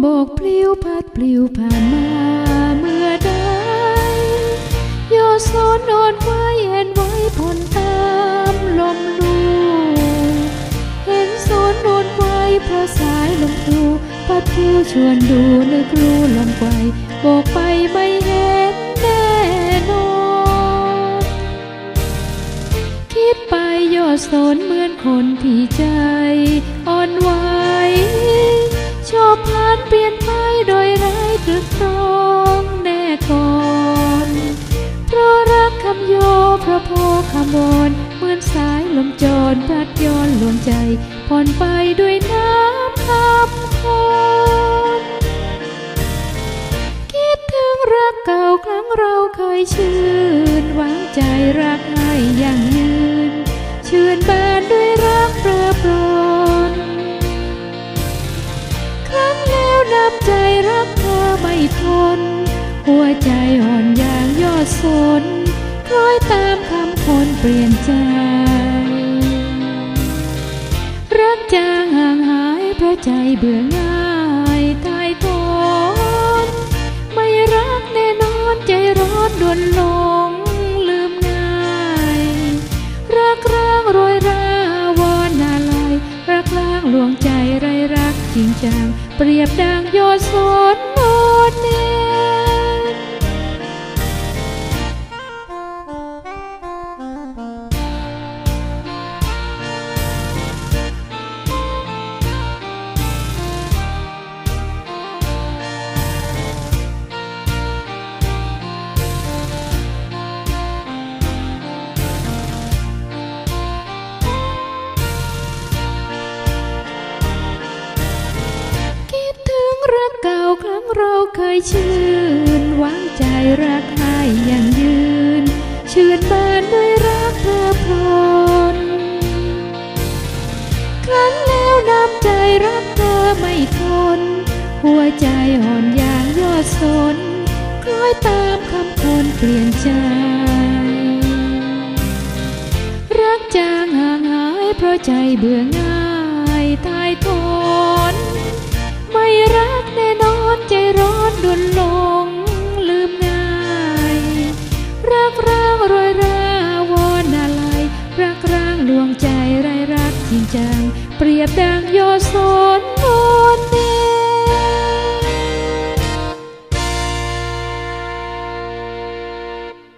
โบกปลิวพัดปลิวผ่านมาเมื่อใดโยโซนโอนไว้เห็นไว้ผลตามลมลูเห็นโซนโอนไว้เพราะสายลมตูพัดพลิวชวนดูนึกรู้ลมไกวโบกไปไม่เห็นแน่นอนคิดไปโยดสนเหมือนคนที่ใจอ่ อนไหวชอบพลานเปลี่ยนไปโดยไร้ตรึกตรองแน่ก่อนเพราะรักคำโยพระโพคำวอนเหมือนสายลมจรพัดย้อนลวงใจผ่อนไปด้วยน้ำคำคอนคิดถึงรักเก่าครั้งเราเคยชื่นหวางใจรัก หัวใจอ่อนอย่างยอดสนคล้อยตามคำคนเปลี่ยนใจ รักจางห่างหายเพราะใจเบื่อง่ายตายทนไม่รักแน่นอนใจร้อนดวนลงลืมง่าย รักร้างโรยราวอนนาลายรักล้างลวงใจไรรักจริงจัง เปรียบดังโยนสนโนนเนน เราเคยชื่นหวางใจรักให้อย่างยืน ชื่นบานด้วยรักเพลิดเพลินครั้นแล้วน้ำใจรักเธอไม่ทน หัวใจอ่อนอย่างยอดสน คล้อยตามคำคนเปลี่ยนใจ รักจางห่างหายเพราะใจเบื่อง่าย ดวงใจไร้รักจริงจัง เปรียบดังโยสนโนนเน